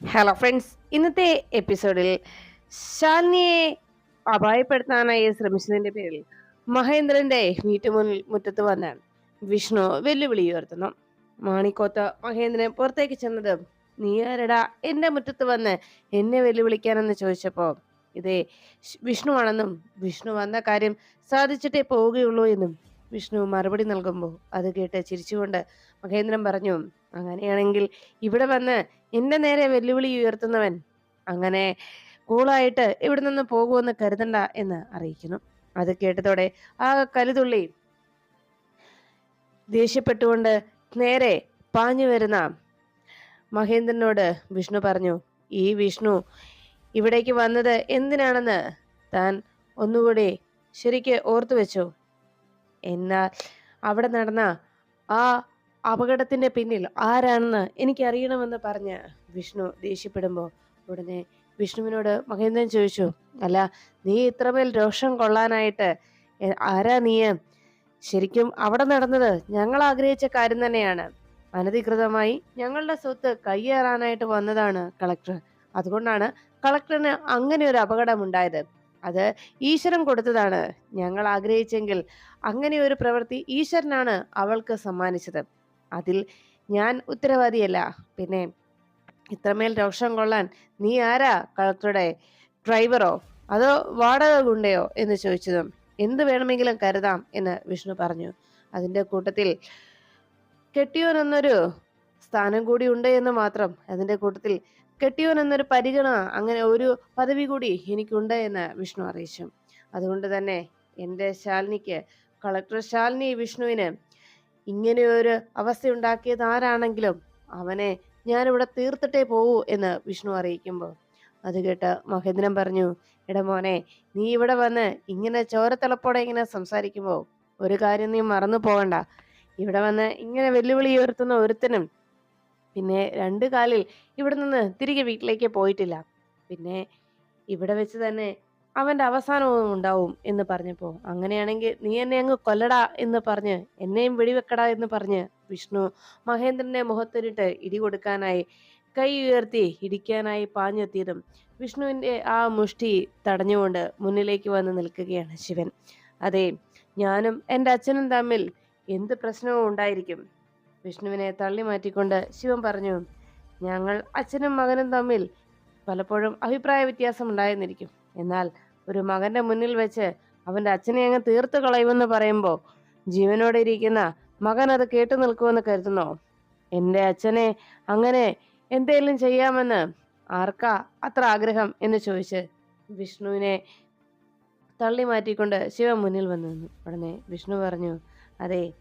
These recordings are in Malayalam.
ഹലോ ഫ്രണ്ട്സ് ഇന്നത്തെ എപ്പിസോഡിൽ ശാലിനിയെ അപായപ്പെടുത്താനായി ശ്രമിച്ചതിന്റെ പേരിൽ മഹേന്ദ്രന്റെ വീട്ടുമുന്നിൽ മുറ്റത്ത് വന്ന് വിഷ്ണു വെല്ലുവിളി ഉയർത്തുന്നു. മാണിക്കോത്ത് മഹേന്ദ്രൻ പുറത്തേക്ക് ചെന്നത് നീ ആരടാ? എന്റെ മുറ്റത്ത് വന്ന് എന്നെ വെല്ലുവിളിക്കാനെന്ന് ചോദിച്ചപ്പോ ഇതേ വിഷ്ണുവാണെന്നും വിഷ്ണു വന്ന കാര്യം സാധിച്ചിട്ടേ പോവുകയുള്ളൂ എന്നും വിഷ്ണു മറുപടി നൽകുമ്പോൾ അത് കേട്ട് ചിരിച്ചുകൊണ്ട് മഹേന്ദ്രൻ പറഞ്ഞു അങ്ങനെയാണെങ്കിൽ ഇവിടെ വന്ന് എന്റെ നേരെ വെല്ലുവിളി ഉയർത്തുന്നവൻ അങ്ങനെ കൂളായിട്ട് ഇവിടെ നിന്ന് പോകുമെന്ന് കരുതണ്ട എന്ന് അറിയിക്കുന്നു. അത് കേട്ടതോടെ ആ കരുതുള്ളി. ദേഷ്യപ്പെട്ടുകൊണ്ട് നേരെ പാഞ്ഞു വരുന്ന മഹേന്ദ്രനോട് വിഷ്ണു പറഞ്ഞു ഈ വിഷ്ണു ഇവിടേക്ക് വന്നത് എന്തിനാണെന്ന് താൻ ഒന്നുകൂടി ശരിക്ക് ഓർത്തു വെച്ചു എന്നാൽ അവിടെ നടന്ന ആ അപകടത്തിന്റെ പിന്നിൽ ആരാണെന്ന് എനിക്കറിയണമെന്ന് പറഞ്ഞ് വിഷ്ണു ദേഷ്യപ്പെടുമ്പോൾ ഉടനെ വിഷ്ണുവിനോട് മഹേന്ദ്രൻ ചോദിച്ചു അല്ല നീ ഇത്രമേൽ രോഷം കൊള്ളാനായിട്ട് ആരാ നീ? ശരിക്കും അവിടെ നടന്നത് ഞങ്ങൾ ആഗ്രഹിച്ച കാര്യം തന്നെയാണ്. അനധികൃതമായി ഞങ്ങളുടെ സ്വത്ത് കയ്യേറാനായിട്ട് വന്നതാണ് കളക്ടർ. അതുകൊണ്ടാണ് കളക്ടറിന് അങ്ങനെ ഒരു അപകടം ഉണ്ടായത് അത് ഈശ്വരൻ കൊടുത്തതാണ്. ഞങ്ങൾ ആഗ്രഹിച്ചെങ്കിൽ അങ്ങനെ ഒരു പ്രവൃത്തി ഈശ്വരനാണ് അവൾക്ക് സമ്മാനിച്ചത്. അതിൽ ഞാൻ ഉത്തരവാദിയല്ല. പിന്നെ ഇത്രമേൽ രോഷം കൊള്ളാൻ നീ ആരാ കളക്ടറുടെ ഡ്രൈവറോ അതോ വാടക ഗുണ്ടയോ? എന്ന് ചോദിച്ചതും എന്ത് വേണമെങ്കിലും കരുതാം എന്ന് വിഷ്ണു പറഞ്ഞു. അതിന്റെ കൂട്ടത്തിൽ കെട്ടിയോൻ എന്നൊരു സ്ഥാനം കൂടി ഉണ്ട് എന്ന് മാത്രം. അതിന്റെ കൂട്ടത്തിൽ കെട്ടിയോൻ എന്നൊരു പരിഗണന അങ്ങനെ ഒരു പദവി കൂടി എനിക്കുണ്ട് എന്ന് വിഷ്ണു അറിയിച്ചു. അതുകൊണ്ട് തന്നെ എന്റെ ശാലിനിക്ക് കളക്ടർ ശാലിനി വിഷ്ണുവിന് ഇങ്ങനെയൊരു അവസ്ഥ ഉണ്ടാക്കിയത് ആരാണെങ്കിലും അവനെ ഞാനിവിടെ തീർത്തിട്ടേ പോവൂ എന്ന് വിഷ്ണു അറിയിക്കുമ്പോൾ. അത് കേട്ട് മഹേന്ദ്രൻ പറഞ്ഞു എടാ മോനെ നീ ഇവിടെ വന്ന് ഇങ്ങനെ ചോരത്തിളപ്പോടെ ഇങ്ങനെ സംസാരിക്കുമ്പോൾ ഒരു കാര്യം നീ മറന്നു പോകണ്ട ഇവിടെ വന്ന് ഇങ്ങനെ വെല്ലുവിളി ഉയർത്തുന്ന ഒരുത്തനും പിന്നെ രണ്ടു കാലിൽ ഇവിടെ നിന്ന് തിരികെ വീട്ടിലേക്ക് പോയിട്ടില്ല. പിന്നെ ഇവിടെ വെച്ച് തന്നെ അവന്റെ അവസാനവും ഉണ്ടാവും എന്ന് പറഞ്ഞപ്പോ അങ്ങനെയാണെങ്കിൽ നീ എന്നെ അങ്ങ് കൊല്ലടാ എന്ന് പറഞ്ഞ് എന്നെയും വെടിവെക്കടാ എന്ന് പറഞ്ഞ് വിഷ്ണു മഹേന്ദ്രന്റെ മുഖത്തിനിട്ട് ഇടി കൊടുക്കാനായി കൈ ഉയർത്തി ഇടിക്കാനായി പാഞ്ഞെത്തിയതും വിഷ്ണുവിന്റെ ആ മുഷ്ടി തടഞ്ഞുകൊണ്ട് മുന്നിലേക്ക് വന്ന് നിൽക്കുകയാണ് ശിവൻ. അതെ ഞാനും എന്റെ അച്ഛനും തമ്മിൽ എന്ത് പ്രശ്നവും ഉണ്ടായിരിക്കും? വിഷ്ണുവിനെ തള്ളി മാറ്റിക്കൊണ്ട് ശിവൻ പറഞ്ഞു ഞങ്ങൾ അച്ഛനും മകനും തമ്മിൽ പലപ്പോഴും അഭിപ്രായ വ്യത്യാസം ഉണ്ടായിരുന്നിരിക്കും. എന്നാൽ ഒരു മകന്റെ മുന്നിൽ വെച്ച് അവന്റെ അച്ഛനെ അങ്ങ് തീർത്തു കളയുമെന്ന് പറയുമ്പോൾ ജീവനോടെ ഇരിക്കുന്ന മകൻ അത് കേട്ടു നിൽക്കുമെന്ന് കരുതുന്നോ. എന്റെ അച്ഛനെ അങ്ങനെ എന്തേലും ചെയ്യാമെന്ന് ആർക്കാ അത്ര ആഗ്രഹം? എന്ന് ചോദിച്ച് വിഷ്ണുവിനെ തള്ളി മാറ്റിക്കൊണ്ട് ശിവൻ മുന്നിൽ വന്നു ഉടനെ വിഷ്ണു പറഞ്ഞു അതെ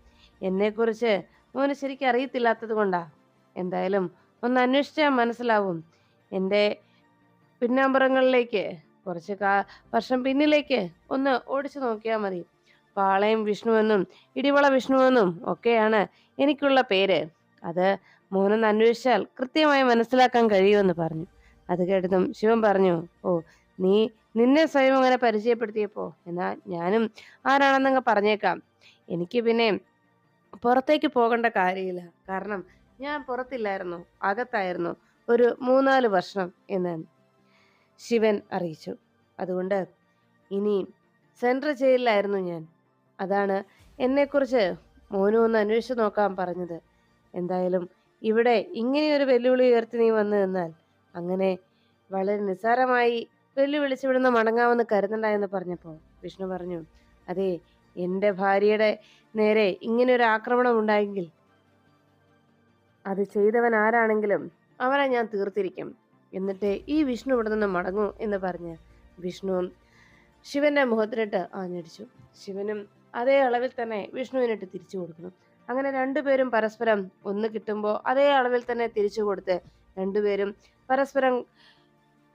എന്നെക്കുറിച്ച് മോന് ശരിക്കും അറിയത്തില്ലാത്തത് കൊണ്ടാ. എന്തായാലും ഒന്ന് അന്വേഷിച്ചാൽ മനസ്സിലാവും. എന്റെ പിന്നാമ്പുറങ്ങളിലേക്ക് കുറച്ച് കാ വർഷം പിന്നിലേക്ക് ഒന്ന് ഓടിച്ചു നോക്കിയാൽ മതി. പാളയം വിഷ്ണുവെന്നും ഇടിവള വിഷ്ണുവെന്നും ഒക്കെയാണ് എനിക്കുള്ള പേര്. അത് മോനൊന്ന് അന്വേഷിച്ചാൽ കൃത്യമായി മനസ്സിലാക്കാൻ കഴിയുമെന്ന് പറഞ്ഞു. അത് കേട്ടതും ശിവൻ പറഞ്ഞു ഓ നീ നിന്നെ സ്വയം അങ്ങനെ പരിചയപ്പെടുത്തിയപ്പോ? എന്നാ ഞാനും ആരാണെന്നങ്ങ് പറഞ്ഞേക്കാം. എനിക്ക് പിന്നെ പുറത്തേക്ക് പോകേണ്ട കാര്യമില്ല. കാരണം ഞാൻ പുറത്തില്ലായിരുന്നു അകത്തായിരുന്നു ഒരു മൂന്നാൽ വർഷം എന്ന്. ശിവൻ അറിയിച്ചു. അതുകൊണ്ട് ഇനി സെൻട്രൽ ജയിലിലായിരുന്നു ഞാൻ. അതാണ് എന്നെക്കുറിച്ച് മോനു ഒന്ന് അന്വേഷിച്ച് നോക്കാൻ പറഞ്ഞത്. എന്തായാലും ഇവിടെ ഇങ്ങനെയൊരു വെല്ലുവിളി ഉയർത്തി നീ വന്നു നിന്നാൽ അങ്ങനെ വളരെ നിസ്സാരമായി വെല്ലുവിളിച്ച് ഇവിടുന്ന് മടങ്ങാമെന്ന് കരുതണ്ടായെന്ന് പറഞ്ഞപ്പോൾ വിഷ്ണു പറഞ്ഞു അതെ എന്റെ ഭാര്യയുടെ നേരെ ഇങ്ങനെ ഒരു ആക്രമണം ഉണ്ടായെങ്കിൽ അത് ചെയ്തവൻ ആരാണെങ്കിലും അവനെ ഞാൻ തീർത്തിരിക്കും. എന്നിട്ട് ഈ വിഷ്ണു ഇവിടെ നിന്ന് മടങ്ങൂ എന്ന് പറഞ്ഞ് വിഷ്ണു ശിവന്റെ മുഖത്തിനിട്ട് ആഞ്ഞടിച്ചു. ശിവനും അതേ അളവിൽ തന്നെ വിഷ്ണുവിനിട്ട് തിരിച്ചു കൊടുക്കണം അങ്ങനെ രണ്ടുപേരും പരസ്പരം ഒന്ന് കിട്ടുമ്പോൾ അതേ അളവിൽ തന്നെ തിരിച്ചു കൊടുത്ത് രണ്ടുപേരും പരസ്പരം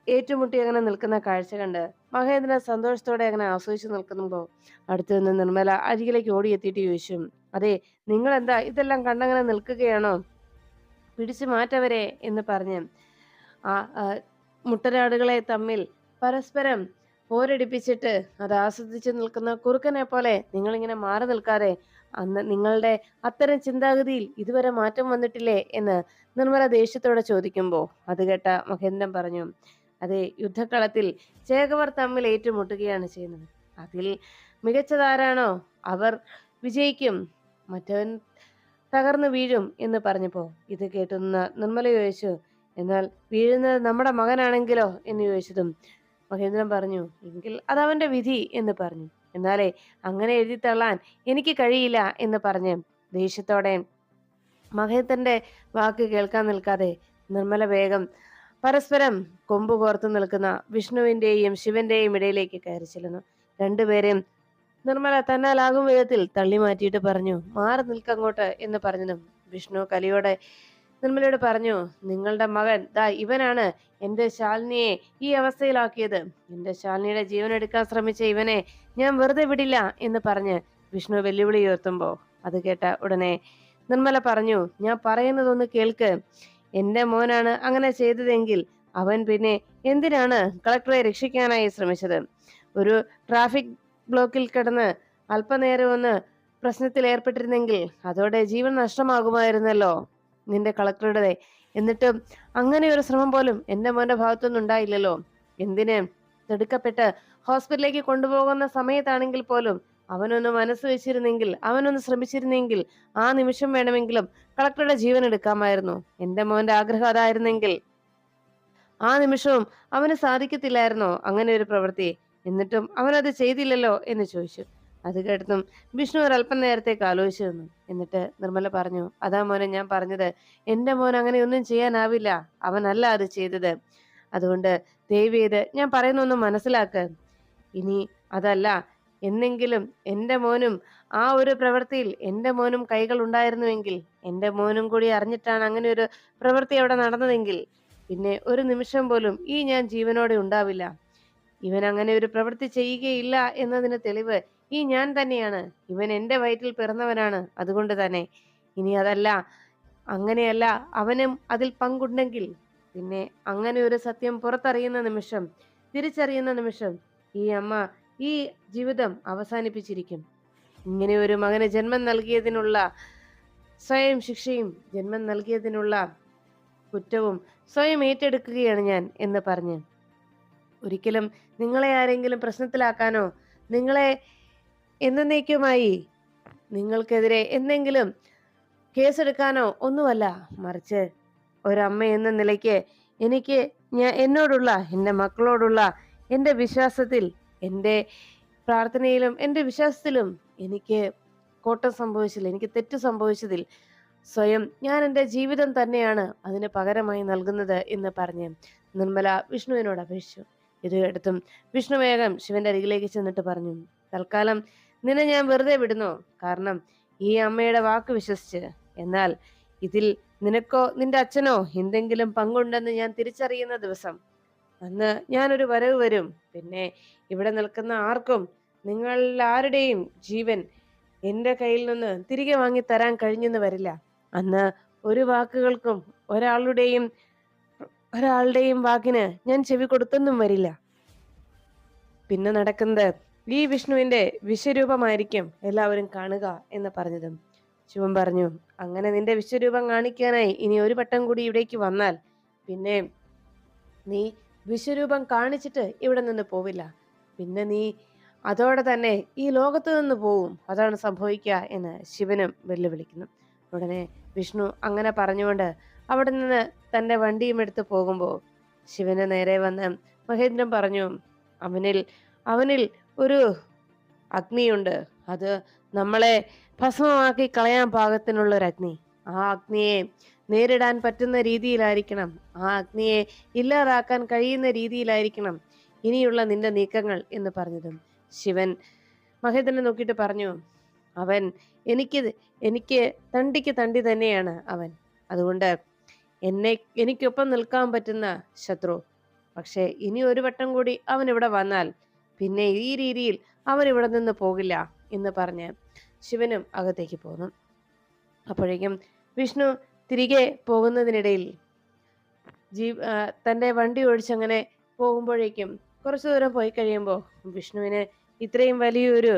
ഏറ്റുമുട്ടി അങ്ങനെ നിൽക്കുന്ന കാഴ്ച കണ്ട് മഹേന്ദ്രൻ സന്തോഷത്തോടെ അങ്ങനെ ആസ്വദിച്ചു നിൽക്കുമ്പോൾ അടുത്തു നിന്ന് നിർമ്മല അരികിലേക്ക് ഓടിയെത്തിയിട്ട് ചോദിച്ചു അതെ നിങ്ങൾ എന്താ ഇതെല്ലാം കണ്ടങ്ങനെ നിൽക്കുകയാണോ? പിടിച്ചു മാറ്റവരെ എന്ന് പറഞ്ഞ് മുട്ടനാടുകളെ തമ്മിൽ പരസ്പരം പോരടിപ്പിച്ചിട്ട് അത് ആസ്വദിച്ച് നിൽക്കുന്ന കുറുക്കനെ പോലെ നിങ്ങളിങ്ങനെ മാറി നിൽക്കാതെ അന്ന് നിങ്ങളുടെ അത്തരം ചിന്താഗതിയിൽ ഇതുവരെ മാറ്റം വന്നിട്ടില്ലേ എന്ന് നിർമ്മല ദേഷ്യത്തോടെ ചോദിക്കുമ്പോൾ അത് കേട്ട മഹേന്ദ്രൻ പറഞ്ഞു അതെ യുദ്ധക്കളത്തിൽ ചേകവർ തമ്മിൽ ഏറ്റുമുട്ടുകയാണ് ചെയ്യുന്നത്. അതിൽ മികച്ചതാരാണോ അവർ വിജയിക്കും മറ്റവൻ തകർന്നു വീഴും എന്ന് പറഞ്ഞപ്പോൾ ഇത് കേട്ടുന്ന നിർമ്മല ചോദിച്ചു എന്നാൽ വീഴുന്നത് നമ്മുടെ മകനാണെങ്കിലോ എന്ന് ചോദിച്ചതും മഹേന്ദ്രൻ പറഞ്ഞു എങ്കിൽ അതവന്റെ വിധി എന്ന് പറഞ്ഞു. എന്നാലേ അങ്ങനെ എഴുതി തള്ളാൻ എനിക്ക് കഴിയില്ല എന്ന് പറഞ്ഞ് ദേഷ്യത്തോടെ മഹേന്ദ്രന്റെ വാക്ക് കേൾക്കാൻ നിൽക്കാതെ നിർമ്മല വേഗം പരസ്പരം കൊമ്പ് കോർത്തു നിൽക്കുന്ന വിഷ്ണുവിന്റെയും ശിവന്റെയും ഇടയിലേക്ക് കയറി ചെല്ലുന്നു. രണ്ടുപേരെയും നിർമ്മല തന്നാലാകും വിധത്തിൽ തള്ളി മാറ്റിയിട്ട് പറഞ്ഞു മാറി നിൽക്കങ്ങോട്ട് എന്ന് പറഞ്ഞതും വിഷ്ണു കലിയോടെ നിർമ്മലയോട് പറഞ്ഞു നിങ്ങളുടെ മകൻ ദാ ഇവനാണ് എന്റെ ശാലിനിയെ ഈ അവസ്ഥയിലാക്കിയത്. എന്റെ ശാലിനിയുടെ ജീവൻ എടുക്കാൻ ശ്രമിച്ച ഇവനെ ഞാൻ വെറുതെ വിടില്ല എന്ന് പറഞ്ഞ് വിഷ്ണു വെല്ലുവിളി ഉയർത്തുമ്പോ അത് കേട്ട ഉടനെ നിർമ്മല പറഞ്ഞു ഞാൻ പറയുന്നതൊന്ന് കേൾക്ക്. എന്റെ മോനാണ് അങ്ങനെ ചെയ്തതെങ്കിൽ അവൻ പിന്നെ എന്തിനാണ് കളക്ടറെ രക്ഷിക്കാനായി ശ്രമിച്ചത്? ഒരു ട്രാഫിക് ബ്ലോക്കിൽ കിടന്ന് അല്പനേരം ഒന്ന് പ്രശ്നത്തിൽ ഏർപ്പെട്ടിരുന്നെങ്കിൽ അതോടെ ജീവൻ നഷ്ടമാകുമായിരുന്നല്ലോ. നിന്റെ കളക്ടറുടെ എന്നിട്ട് അങ്ങനെ ഒരു ശ്രമം പോലും എന്റെ മോന്റെ ഭാഗത്തുനിന്ന് ഉണ്ടായില്ലല്ലോ. എന്തിന്? തിടുക്കപ്പെട്ട് ഹോസ്പിറ്റലിലേക്ക് കൊണ്ടുപോകുന്ന സമയത്താണെങ്കിൽ പോലും അവനൊന്ന് മനസ്സ് വെച്ചിരുന്നെങ്കിൽ അവനൊന്ന് ശ്രമിച്ചിരുന്നെങ്കിൽ ആ നിമിഷം വേണമെങ്കിലും കളക്ടറുടെ ജീവൻ എടുക്കാമായിരുന്നു. എന്റെ മോന്റെ ആഗ്രഹം അതായിരുന്നെങ്കിൽ. ആ നിമിഷവും അവന് സാധിക്കത്തില്ലായിരുന്നോ? അങ്ങനെ ഒരു പ്രവൃത്തി. എന്നിട്ടും അവനത് ചെയ്തില്ലല്ലോ എന്ന് ചോദിച്ചു. അത് കേട്ടതും വിഷ്ണു അല്പം നേരത്തേക്ക് ആലോചിച്ചു നിന്നു. എന്നിട്ട് നിർമ്മല പറഞ്ഞു അതാ മോനെ ഞാൻ പറഞ്ഞത് എന്റെ മോൻ അങ്ങനെ ഒന്നും ചെയ്യാനാവില്ല. അവനല്ല അത് ചെയ്തത്. അതുകൊണ്ട് ദയവ് ചെയ്ത് ഞാൻ പറയുന്നൊന്ന് മനസ്സിലാക്ക്. ഇനി അതല്ല എന്നെങ്കിലും എന്റെ മോനും ആ ഒരു പ്രവൃത്തിയിൽ എന്റെ മോനും കൈകൾ ഉണ്ടായിരുന്നുവെങ്കിൽ എന്റെ മോനും കൂടി അറിഞ്ഞിട്ടാണ് അങ്ങനെ ഒരു പ്രവൃത്തി അവിടെ നടന്നതെങ്കിൽ പിന്നെ ഒരു നിമിഷം പോലും ഈ ഞാൻ ജീവനോടെ ഉണ്ടാവില്ല. ഇവൻ അങ്ങനെ ഒരു പ്രവൃത്തി ചെയ്യുകയില്ല എന്നതിന് തെളിവ് ഈ ഞാൻ തന്നെയാണ്. ഇവൻ എന്റെ വയറ്റിൽ പിറന്നവനാണ്. അതുകൊണ്ട് തന്നെ. ഇനി അതല്ല. അങ്ങനെയല്ല. അവനും അതിൽ പങ്കുണ്ടെങ്കിൽ. പിന്നെ അങ്ങനെ ഒരു സത്യം പുറത്തറിയുന്ന നിമിഷം തിരിച്ചറിയുന്ന നിമിഷം ഈ അമ്മ ഈ ജീവിതം അവസാനിപ്പിച്ചിരിക്കും. ഇങ്ങനെ ഒരു മകന് ജന്മം നൽകിയതിനുള്ള സ്വയം ശിക്ഷയും ജന്മം നൽകിയതിനുള്ള കുറ്റവും സ്വയം ഏറ്റെടുക്കുകയാണ് ഞാൻ എന്ന് പറഞ്ഞ്. ഒരിക്കലും നിങ്ങളെ ആരെങ്കിലും പ്രശ്നത്തിലാക്കാനോ നിങ്ങളെ എന്നേക്കുമായി നിങ്ങൾക്കെതിരെ എന്തെങ്കിലും കേസെടുക്കാനോ ഒന്നുമല്ല മറിച്ച് ഒരമ്മ എന്ന നിലയ്ക്ക് എനിക്ക് ഞാൻ എന്നോടുള്ള എന്റെ മക്കളോടുള്ള എന്റെ വിശ്വാസത്തിൽ എന്റെ പ്രാർത്ഥനയിലും എന്റെ വിശ്വാസത്തിലും എനിക്ക് കോട്ടം സംഭവിച്ചതിൽ എനിക്ക് തെറ്റ് സംഭവിച്ചതിൽ സ്വയം ഞാൻ എന്റെ ജീവിതം തന്നെയാണ് അതിന് പകരമായി നൽകുന്നത് എന്ന് പറഞ്ഞ് നിർമ്മല വിഷ്ണുവിനോട് അപേക്ഷിച്ചു. ഇത് എടുത്തും വിഷ്ണു വേഗം ശിവന്റെ അരികിലേക്ക് ചെന്നിട്ട് പറഞ്ഞു തൽക്കാലം നിന്നെ ഞാൻ വെറുതെ വിടുന്നു. കാരണം ഈ അമ്മയുടെ വാക്ക് വിശ്വസിച്ച്. എന്നാൽ ഇതിൽ നിനക്കോ നിന്റെ അച്ഛനോ എന്തെങ്കിലും പങ്കുണ്ടെന്ന് ഞാൻ തിരിച്ചറിയുന്ന ദിവസം. അന്ന് ഞാനൊരു വരവ് വരും. പിന്നെ ഇവിടെ നിൽക്കുന്ന ആർക്കും നിങ്ങളിൽ ആരുടെയും ജീവൻ എന്റെ കയ്യിൽ നിന്ന് തിരികെ വാങ്ങി തരാൻ കഴിഞ്ഞെന്ന് വരില്ല. അന്ന് ഒരു വാക്കുകൾക്കും ഒരാളുടെയും ഒരാളുടെയും വാക്കിന് ഞാൻ ചെവി കൊടുത്തൊന്നും വരില്ല. പിന്നെ നടക്കുന്നത് ഈ വിഷ്ണുവിന്റെ വിശ്വരൂപമായിരിക്കും എല്ലാവരും കാണുക എന്ന് പറഞ്ഞതും. ശിവൻ പറഞ്ഞു അങ്ങനെ നിന്റെ വിശ്വരൂപം കാണിക്കാനായി ഇനി ഒരു വട്ടം കൂടി ഇവിടേക്ക് വന്നാൽ പിന്നെ നീ വിശ്വരൂപം കാണിച്ചിട്ട് ഇവിടെ നിന്ന് പോവില്ല. പിന്നെ നീ അതോടെ തന്നെ ഈ ലോകത്ത് നിന്ന് പോവും. അതാണ് സംഭവിക്കുക എന്ന് ശിവനും വെല്ലുവിളിക്കുന്നു. ഉടനെ വിഷ്ണു അങ്ങനെ പറഞ്ഞുകൊണ്ട് അവിടെ നിന്ന് തന്റെ വണ്ടിയും എടുത്ത് പോകുമ്പോൾ ശിവന് നേരെ വന്ന് മഹേന്ദ്രൻ പറഞ്ഞു അവനിൽ അവനിൽ ഒരു അഗ്നിയുണ്ട്. അത് നമ്മളെ ഭസ്മമാക്കി കളയാൻ പാകത്തിനുള്ള ഒരു അഗ്നി. ആ അഗ്നിയെ നേരിടാൻ പറ്റുന്ന രീതിയിലായിരിക്കണം. ആ അഗ്നിയെ ഇല്ലാതാക്കാൻ കഴിയുന്ന രീതിയിലായിരിക്കണം ഇനിയുള്ള നിന്റെ നീക്കങ്ങൾ എന്ന് പറഞ്ഞതും. ശിവൻ മഹേന്ദ്രനെ നോക്കിയിട്ട് പറഞ്ഞു അവൻ എനിക്ക് എനിക്ക് തണ്ടിക്ക് തണ്ടി തന്നെയാണ് അവൻ. അതുകൊണ്ട് എന്നെ എനിക്കൊപ്പം നിൽക്കാൻ പറ്റുന്ന ശത്രു. പക്ഷെ ഇനി ഒരു വട്ടം കൂടി അവൻ ഇവിടെ വന്നാൽ പിന്നെ ഈ രീതിയിൽ അവൻ ഇവിടെ നിന്ന് പോകില്ല എന്ന് പറഞ്ഞ് ശിവനും അകത്തേക്ക് പോന്നു. അപ്പോഴേക്കും വിഷ്ണു തിരികെ പോകുന്നതിനിടയിൽ ജീ തന്റെ വണ്ടി ഓടിച്ചങ്ങനെ പോകുമ്പോഴേക്കും കുറച്ചു ദൂരം പോയി കഴിയുമ്പോൾ വിഷ്ണുവിന് ഇത്രയും വലിയൊരു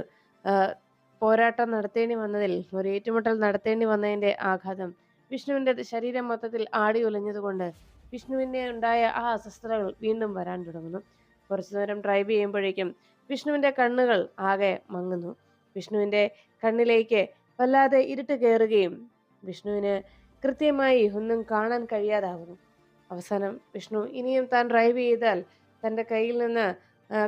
പോരാട്ടം നടത്തേണ്ടി വന്നതിൽ ഒരു ഏറ്റുമുട്ടൽ നടത്തേണ്ടി വന്നതിന്റെ ആഘാതം വിഷ്ണുവിന്റെ ശരീരം മൊത്തത്തിൽ ആടി ഉലഞ്ഞതുകൊണ്ട് വിഷ്ണുവിന്റെ ഉണ്ടായ ആ അസ്വസ്ഥതകൾ വീണ്ടും വരാൻ തുടങ്ങുന്നു. കുറച്ചു നേരം ഡ്രൈവ് ചെയ്യുമ്പോഴേക്കും വിഷ്ണുവിന്റെ കണ്ണുകൾ ആകെ മങ്ങുന്നു. വിഷ്ണുവിന്റെ കണ്ണിലേക്ക് വല്ലാതെ ഇരുട്ട് കയറുകയും വിഷ്ണുവിന് കൃത്യമായി ഒന്നും കാണാൻ കഴിയാതാവുന്നു. അവസാനം വിഷ്ണു ഇനിയും താൻ ഡ്രൈവ് ചെയ്താൽ തന്റെ കയ്യിൽ നിന്ന്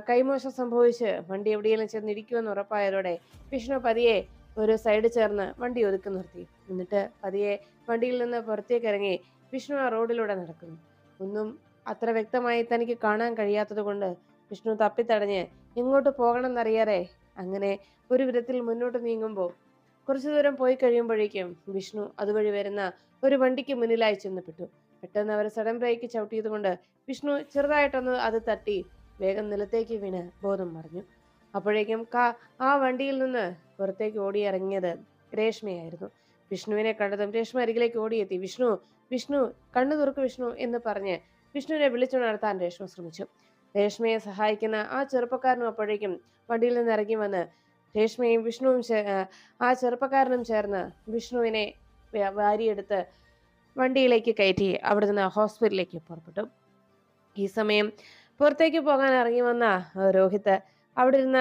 കൈമോശം സംഭവിച്ച് വണ്ടി എവിടെയെങ്കിലും ചെന്നിരിക്കുമെന്ന് ഉറപ്പായതോടെ വിഷ്ണു പതിയെ ഒരു സൈഡ് ചേർന്ന് വണ്ടി ഒതുക്കി നിർത്തി. എന്നിട്ട് പതിയെ വണ്ടിയിൽ നിന്ന് പുറത്തേക്ക് ഇറങ്ങി വിഷ്ണു ആ റോഡിലൂടെ നടക്കുന്നു. ഒന്നും അത്ര വ്യക്തമായി തനിക്ക് കാണാൻ കഴിയാത്തത് കൊണ്ട് വിഷ്ണു തപ്പിത്തടഞ്ഞ് എങ്ങോട്ട് എന്നറിയാറേ അങ്ങനെ ഒരു വിധത്തിൽ മുന്നോട്ട് നീങ്ങുമ്പോൾ കുറച്ചു ദൂരം പോയി കഴിയുമ്പോഴേക്കും വിഷ്ണു അതുവഴി വരുന്ന ഒരു വണ്ടിക്ക് മുന്നിലായി ചെന്നപ്പെട്ടു. പെട്ടെന്ന് അവർ സഡൻ ബ്രേക്ക് ചവിട്ടിയത് കൊണ്ട് വിഷ്ണു ചെറുതായിട്ടൊന്ന് അത് തട്ടി വേഗം നിലത്തേക്ക് വീണ് ബോധം മറിഞ്ഞു. അപ്പോഴേക്കും കാ ആ വണ്ടിയിൽ നിന്ന് പുറത്തേക്ക് ഓടിയിറങ്ങിയത് രേഷ്മയായിരുന്നു. വിഷ്ണുവിനെ കണ്ടതും രേഷ്മ അരികിലേക്ക് ഓടിയെത്തി. വിഷ്ണു വിഷ്ണു കണ്ണു തുറക്കു വിഷ്ണു എന്ന് പറഞ്ഞ് വിഷ്ണുവിനെ വിളിച്ചുണർത്താൻ രേഷ്മ ശ്രമിച്ചു. രേഷ്മയെ സഹായിക്കുന്ന ആ ചെറുപ്പക്കാരനും അപ്പോഴേക്കും വണ്ടിയിൽ നിന്ന് ഇറങ്ങി വന്ന് രേഷ്മയും വിഷ്ണുവും ആ, ചെറുപ്പക്കാരനും ചേർന്ന് വിഷ്ണുവിനെ വാരിയെടുത്ത് വണ്ടിയിലേക്ക് കയറ്റി അവിടെ നിന്ന് ഹോസ്പിറ്റലിലേക്ക് പുറപ്പെട്ടു. ഈ സമയം പുറത്തേക്ക് പോകാൻ ഇറങ്ങി വന്ന രോഹിത് അവിടെ ഇരുന്ന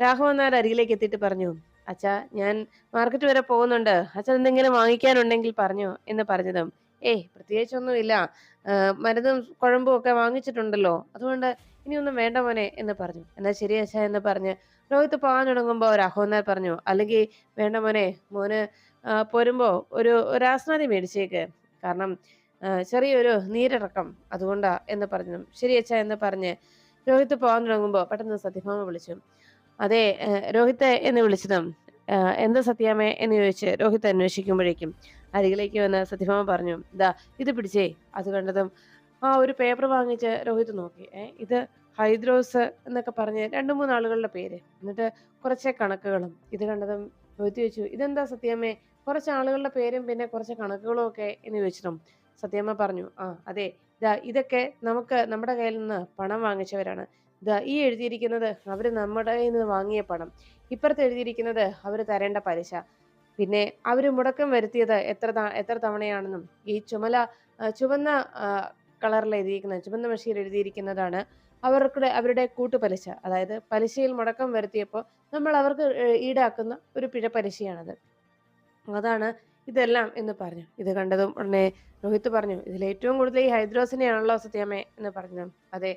രാഘവൻ നായർ അരികിലേക്ക് എത്തിയിട്ട് പറഞ്ഞു അച്ഛാ ഞാൻ മാർക്കറ്റ് വരെ പോകുന്നുണ്ട്. അച്ഛൻ എന്തെങ്കിലും വാങ്ങിക്കാനുണ്ടെങ്കിൽ പറഞ്ഞു എന്ന് പറഞ്ഞതും ഏയ് പ്രത്യേകിച്ചൊന്നുമില്ല. മരുന്നും കുഴമ്പും ഒക്കെ വാങ്ങിച്ചിട്ടുണ്ടല്ലോ. അതുകൊണ്ട് ഇനിയൊന്നും വേണ്ട മോനെ എന്ന് പറഞ്ഞു. എന്നാ ശരി അച്ഛാ എന്ന് പറഞ്ഞ് രോഹിത് പോകാൻ തുടങ്ങുമ്പോൾ ഒരു നായർ പറഞ്ഞു അല്ലെങ്കിൽ വേണ്ട മോനെ മോന് പോരുമ്പോൾ പോരുമ്പോ ഒരു ഒരു മേടിച്ചേക്ക്. കാരണം ചെറിയൊരു നീരിറക്കം അതുകൊണ്ടാ എന്ന് പറഞ്ഞു. ശരി അച്ഛാ എന്ന് പറഞ്ഞ് രോഹിത് പോകാൻ തുടങ്ങുമ്പോൾ പെട്ടെന്ന് സത്യഭാമ വിളിച്ചു. അതെ രോഹിത്തെ എന്ന് വിളിച്ചതും എന്താ സത്യാമേ എന്ന് ചോദിച്ച് രോഹിത് അന്വേഷിക്കുമ്പോഴേക്കും അരികിലേക്ക് വന്ന് സത്യഭാമ പറഞ്ഞു ദാ ഇത് പിടിച്ചേ. അത് കണ്ടതും ആ ഒരു പേപ്പർ വാങ്ങിച്ച് രോഹിത് നോക്കി. ഇത് ഹൈദ്രോസ് എന്നൊക്കെ പറഞ്ഞ് രണ്ട് മൂന്ന് ആളുകളുടെ പേര് എന്നിട്ട് കുറച്ച് കണക്കുകളും. ഇത് കണ്ടതും രോഹിത് ചോദിച്ചു ഇതെന്താ സത്യാമ്മേ? കുറച്ച് ആളുകളുടെ പേരും പിന്നെ കുറച്ച് കണക്കുകളും ഒക്കെ എന്ന് ചോദിച്ചിട്ടും സത്യമ്മ പറഞ്ഞു ആ അതെ. ഇതാ ഇതൊക്കെ നമുക്ക് നമ്മുടെ കയ്യിൽ നിന്ന് പണം വാങ്ങിച്ചവരാണ്. ഈ എഴുതിയിരിക്കുന്നത് അവർ നമ്മുടെ നിന്ന് വാങ്ങിയ പണം. ഇപ്പുറത്ത് എഴുതിയിരിക്കുന്നത് അവർ തരേണ്ട പലിശ. പിന്നെ അവർ മുടക്കം വരുത്തിയത് എത്ര എത്ര തവണയാണെന്നും ഈ ചുമല ചുവന്ന കളറിൽ എഴുതിയിരിക്കുന്ന ചുവന്ന മഷിയിൽ എഴുതിയിരിക്കുന്നതാണ് അവർക്ക് അവരുടെ കൂട്ടുപലിശ. അതായത് പലിശയിൽ മുടക്കം വരുത്തിയപ്പോൾ നമ്മൾ അവർക്ക് ഈടാക്കുന്ന ഒരു പിഴ പലിശയാണത്. അതാണ് ഇതെല്ലാം എന്ന് പറഞ്ഞു. ഇത് കണ്ടതും ഉടനെ രോഹിത് പറഞ്ഞു ഇതിൽ ഏറ്റവും കൂടുതൽ ഈ ഹൈദ്രോസിനെയാണല്ലോ സത്യാമേ എന്ന് പറഞ്ഞു. അതെ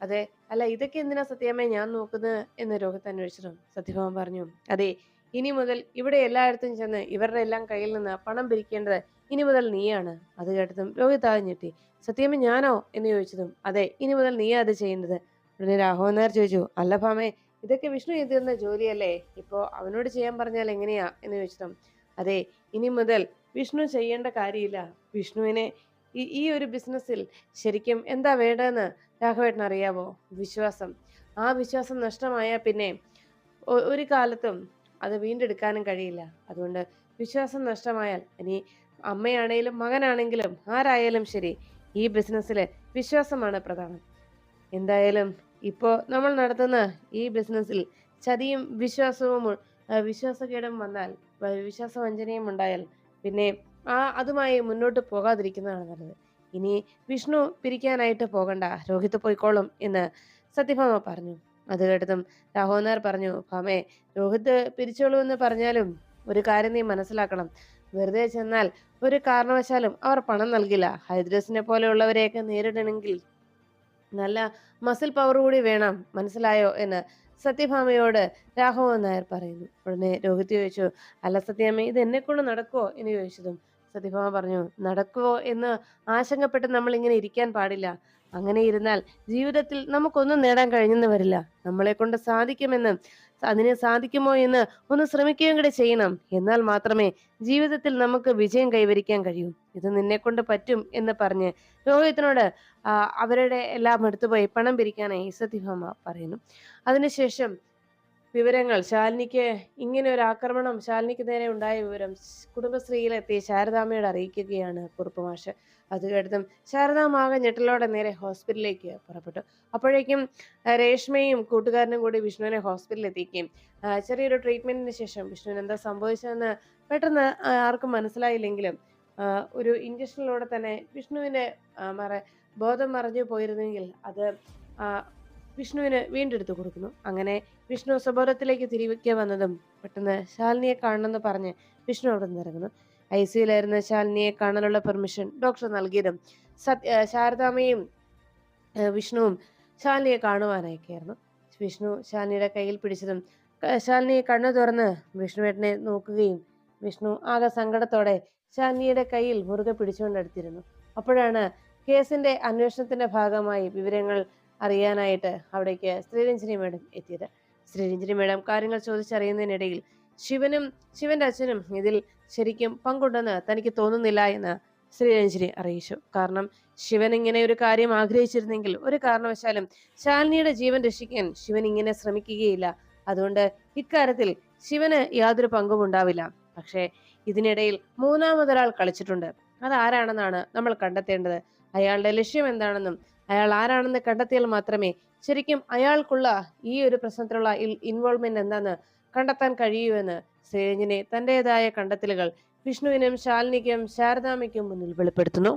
അതെ. അല്ല ഇതൊക്കെ എന്തിനാ സത്യാമ്മേ ഞാൻ നോക്കുന്നത് എന്ന് രോഹിത് അന്വേഷിച്ചു സത്യഭാമൻ പറഞ്ഞു അതെ ഇനി മുതൽ ഇവിടെ എല്ലായിടത്തും ചെന്ന് ഇവരുടെ എല്ലാം കയ്യിൽ നിന്ന് പണം പിരിക്കേണ്ടത് ഇനി മുതൽ നീയാണ്. അത് കേട്ടതും രോഹിത് ആദ്യം ഞെട്ടി. സത്യാമ്മ ഞാനോ? എന്ന് ചോദിച്ചതും അതെ ഇനി മുതൽ നീയാ അത് ചെയ്യേണ്ടത്. ഉടനെ രാഘവൻ നായർ ചോദിച്ചു അല്ല ഭാമേ ഇതൊക്കെ വിഷ്ണു ചെയ്തിരുന്ന ജോലിയല്ലേ? ഇപ്പോ അവനോട് ചെയ്യാൻ പറഞ്ഞാൽ എങ്ങനെയാ? എന്ന് ചോദിച്ചതും അതെ ഇനി മുതൽ വിഷ്ണു ചെയ്യേണ്ട കാര്യമില്ല. വിഷ്ണുവിനെ ഈ ഈ ഒരു ബിസിനസ്സിൽ ശരിക്കും എന്താ വേണ്ടതെന്ന് രാഘവേട്ടൻ അറിയാവോ വിശ്വാസം. ആ വിശ്വാസം നഷ്ടമായാൽ പിന്നെ ഒരു കാലത്തും അത് വീണ്ടെടുക്കാനും കഴിയില്ല. അതുകൊണ്ട് വിശ്വാസം നഷ്ടമായാൽ ഇനി അമ്മയാണെങ്കിലും മകനാണെങ്കിലും ആരായാലും ശരി ഈ ബിസിനസ്സിൽ വിശ്വാസമാണ് പ്രധാനം. എന്തായാലും ഇപ്പോൾ നമ്മൾ നടത്തുന്ന ഈ ബിസിനസ്സിൽ ചതിയും വിശ്വാസവും വിശ്വാസകേടും വന്നാൽ വിശ്വാസവഞ്ചനയും ഉണ്ടായാൽ പിന്നെ ആ അതുമായി മുന്നോട്ട് പോകാതിരിക്കുന്നതാണ് നല്ലത്. ഇനി വിഷ്ണു പിരിക്കാനായിട്ട് പോകണ്ട. രോഹിത് പോയിക്കോളും എന്ന് സത്യഭാമ പറഞ്ഞു. അത് കേട്ടതും രാഹോനാർ പറഞ്ഞു ഭാമേ രോഹിത് പിരിച്ചോളൂ എന്ന് പറഞ്ഞാലും ഒരു കാര്യം നീ മനസ്സിലാക്കണം. വെറുതെ ചെന്നാൽ ഒരു കാരണവശാലും അവർ പണം നൽകില്ല. ഹൈദ്രസിനെ പോലെയുള്ളവരെയൊക്കെ നേരിടണമെങ്കിൽ നല്ല മസിൽ പവർ കൂടി വേണം. മനസ്സിലായോ? എന്ന് സത്യഭാമയോട് രാഘവൻ നായർ പറയുന്നു. ഉടനെ രോഹിത് ചോദിച്ചു അല്ല സത്യാമ്മ ഇത് എന്നെ കൊണ്ട് നടക്കുവോ? എന്ന് ചോദിച്ചതും സത്യഭാമ പറഞ്ഞു നടക്കുവോ എന്ന് ആശങ്കപ്പെട്ട് നമ്മൾ ഇങ്ങനെ ഇരിക്കാൻ പാടില്ല. അങ്ങനെ ഇരുന്നാൽ ജീവിതത്തിൽ നമുക്കൊന്നും നേടാൻ കഴിഞ്ഞെന്ന് വരില്ല. നമ്മളെ കൊണ്ട് സാധിക്കുമെന്ന് അതിന് സാധിക്കുമോ എന്ന് ഒന്ന് ശ്രമിക്കുകയും കൂടെ ചെയ്യണം. എന്നാൽ മാത്രമേ ജീവിതത്തിൽ നമുക്ക് വിജയം കൈവരിക്കാൻ കഴിയൂ. ഇത് നിന്നെ കൊണ്ട് പറ്റും എന്ന് പറഞ്ഞ് രോഹിതനോട് അവരുടെ എല്ലാം എടുത്തുപോയി പണം പിരിക്കാനായി സത്യഭാമ പറയുന്നു. അതിനുശേഷം വിവരങ്ങൾ. ശാലിനിക്ക് ഇങ്ങനെ ഒരു ആക്രമണം ശാലിനിക്ക് നേരെ ഉണ്ടായ വിവരം കുടുംബശ്രീയിലെത്തി ശാരദാമ്മയോട് അറിയിക്കുകയാണ് കുറുപ്പ് മാഷ്. അത് കേട്ടതും ശാരദാമാകെ ഞെട്ടലോടെ നേരെ ഹോസ്പിറ്റലിലേക്ക് പുറപ്പെട്ടു. അപ്പോഴേക്കും രേഷ്മയും കൂട്ടുകാരനും കൂടി വിഷ്ണുവിനെ ഹോസ്പിറ്റലിൽ എത്തിക്കുകയും ചെറിയൊരു ട്രീറ്റ്മെന്റിന് ശേഷം വിഷ്ണുവിന് എന്താ സംഭവിച്ചതെന്ന് പെട്ടെന്ന് ആർക്കും മനസ്സിലായില്ലെങ്കിലും ഒരു ഇഞ്ചക്ഷനിലൂടെ തന്നെ വിഷ്ണുവിന്റെ മറ ബോധം മറഞ്ഞു പോയിരുന്നെങ്കിൽ അത് വിഷ്ണുവിന് വീണ്ടെടുത്തു കൊടുക്കുന്നു. അങ്ങനെ വിഷ്ണു സ്വബോധത്തിലേക്ക് തിരികെ വന്നതും പെട്ടെന്ന് ശാലിനിയെ കാണണമെന്ന് പറഞ്ഞ് വിഷ്ണു അവിടെ നിന്ന് ഇറങ്ങുന്നു. ഐ സിയിലായിരുന്ന ശാലിനിയെ കാണാനുള്ള പെർമിഷൻ ഡോക്ടർ നൽകിയതും സത്യ ശാരദാമയും വിഷ്ണുവും ശാലിനിയെ കാണുവാനായിക്കായിരുന്നു. വിഷ്ണു ശാലിനിയുടെ കയ്യിൽ പിടിച്ചതും ശാലിനിയെ ശാലിനി കണ്ണു തുറന്ന് വിഷ്ണുവേട്ടനെ നോക്കുകയും വിഷ്ണു ആകെ സങ്കടത്തോടെ ശാലിനിയുടെ കയ്യിൽ മുറുകെ പിടിച്ചുകൊണ്ടെടുത്തിരുന്നു അപ്പോഴാണ് കേസിന്റെ അന്വേഷണത്തിന്റെ ഭാഗമായി വിവരങ്ങൾ അറിയാനായിട്ട് അവിടേക്ക് ശ്രീരഞ്ജനി മേഡം എത്തിയത്. ശ്രീരഞ്ജനി മേഡം കാര്യങ്ങൾ ചോദിച്ചറിയുന്നതിനിടയിൽ ശിവനും ശിവന്റെ അച്ഛനും ഇതിൽ ശരിക്കും പങ്കുണ്ടെന്ന് തനിക്ക് തോന്നുന്നില്ല എന്ന് ശ്രീരഞ്ജനി അറിയിച്ചു. കാരണം ശിവൻ ഇങ്ങനെ ഒരു കാര്യം ആഗ്രഹിച്ചിരുന്നെങ്കിൽ ഒരു കാരണവശാലും ശാലിനിയുടെ ജീവൻ രക്ഷിക്കാൻ ശിവൻ ഇങ്ങനെ ശ്രമിക്കുകയില്ല. അതുകൊണ്ട് ഇക്കാര്യത്തിൽ ശിവന് യാതൊരു പങ്കും ഉണ്ടാവില്ല. പക്ഷേ ഇതിനിടയിൽ മൂന്നാമതൊരാൾ കളിച്ചിട്ടുണ്ട്. അത് ആരാണെന്നാണ് നമ്മൾ കണ്ടെത്തേണ്ടത്? അയാളുടെ ലക്ഷ്യം എന്താണെന്നും അയാൾ ആരാണെന്ന് കണ്ടെത്തിയാൽ മാത്രമേ ശരിക്കും അയാൾക്കുള്ള ഈ ഒരു പ്രശ്നത്തിലുള്ള ഇൻവോൾവ്മെന്റ് എന്താന്ന് കണ്ടെത്താൻ കഴിയൂ എന്ന് ശ്രീരഞ്ജനെ തന്റേതായ കണ്ടെത്തലുകൾ വിഷ്ണുവിനും ശാലിനിക്കും ശാരദാമ്മയ്ക്കും മുന്നിൽ വെളിപ്പെടുത്തുന്നു.